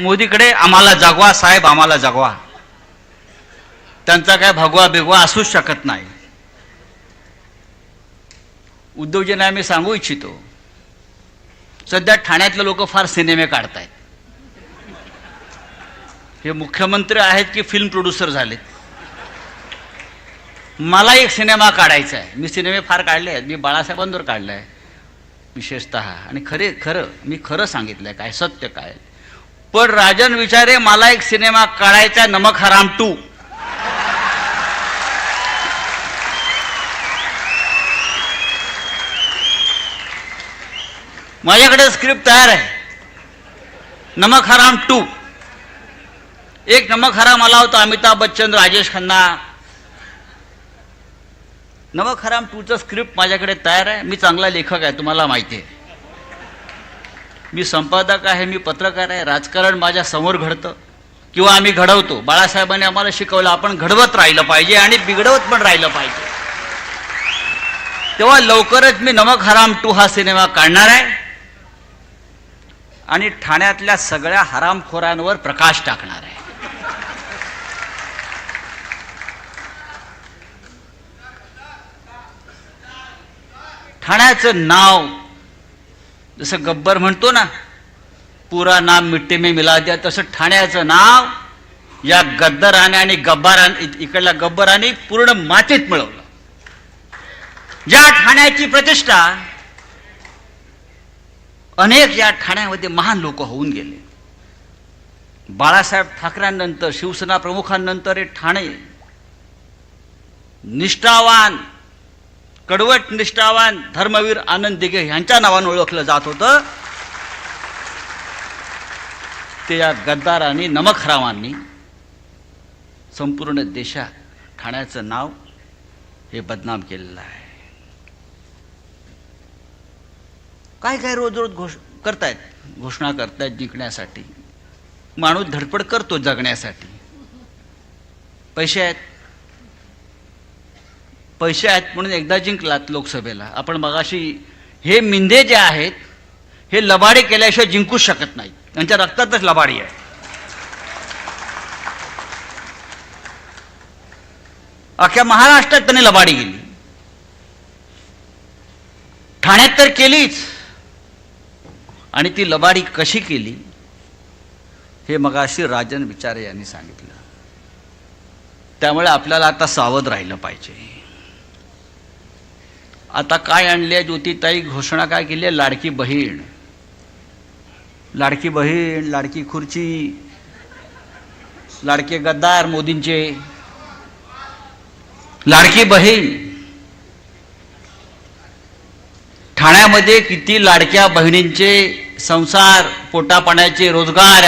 मोदीकडे आम्हाला जगवा साहेब आम्हाला जगवा. त्यांचा काय भगवा बिगवा असूच शकत नाही. उद्योजकांना आम्ही सांगू इच्छितो सध्या ठाण्यातले लोक फार सिनेमे काढतायत. हे मुख्यमंत्री आहेत की फिल्म प्रोड्युसर झालेत? मला एक सिनेमा काढायचा आहे. मी सिनेमे फार काढले आहेत. मी बाळासाहेबांवर काढलं आहे विशेषत. आणि खरे खरं मी खरं सांगितलं आहे काय सत्य काय? पण राजन विचारे मला एक सिनेमा काढायचा आहे, नमक हराम टू. माझ्याकडे स्क्रिप्ट तयार आहे. नमक हराम टू. एक नमक हराम आला होता अमिताभ बच्चन राजेश खन्ना. नमक हराम टूचं स्क्रिप्ट माझ्याकडे तयार आहे. मी चांगला लेखक आहे तुम्हाला माहिती आहे. मी संपादक आहे मी पत्रकार आहे राजकारण माझ्यासमोर घडतं. किंवा आम्ही घडवतो. बाळासाहेबांनी आम्हाला शिकवलं आपण घडवत राहिलं पाहिजे आणि बिघडवत पण राहिलं पाहिजे. तेव्हा लवकरच मी नमक हराम टू हा सिनेमा काढणार आहे आणि ठाण्यातल्या सगळ्या हरामखोरांवर प्रकाश टाकणार आहे. ठाण्याचं नाव जसं गब्बर म्हणतो ना पुरा नाम मिट्टी में मिला द्या तसं ठाण्याचं नाव या गद्दराने आणि गब्बाराने इकडल्या गब्बराने पूर्ण मातीत मिळवलं. या ठाण्याची प्रतिष्ठा अनेक या ठाण्यामध्ये महान लोक होऊन गेले. बाळासाहेब ठाकरेंनंतर शिवसेना प्रमुखांनंतर हे ठाणे निष्ठावान कडवट निष्ठावान धर्मवीर आनंद दिघे यांच्या नावानं ओळखलं जात होतं. ते या गद्दारांनी नमखरावांनी संपूर्ण देशात ठाण्याचं नाव हे बदनाम केलेलं आहे. काय काय रोज रोज घोष करतायत? घोषणा करतायत जिंकण्यासाठी. माणूस धडपड करतो जगण्यासाठी. पैसे आहेत. पैसे आहेत म्हणून एकदा जिंकलात लोकसभेला. आपण मगाशी हे मिंदे जे आहेत हे लबाडी केल्याशिवाय जिंकूच शकत नाहीत. त्यांच्या रक्तातच लबाडी आहे. अख्ख्या महाराष्ट्रात त्यांनी लबाडी गेली ठाण्यात तर केलीच. आणि ती लबाडी कशी केली हे मगाशी राजन विचारे यांनी सांगितलं. त्यामुळे आपल्याला आता सावध राहिलं पाहिजे. आता काय आणले ज्योतिताई? घोषणा काय केली आहे? लाडकी बहीण. लाडकी बहीण लाडकी खुर्ची लाडके गद्दार मोदींचे. लाडकी बहीण. ठाण्यामध्ये किती लाडक्या बहिणींचे संसार पोटापाण्याचे रोजगार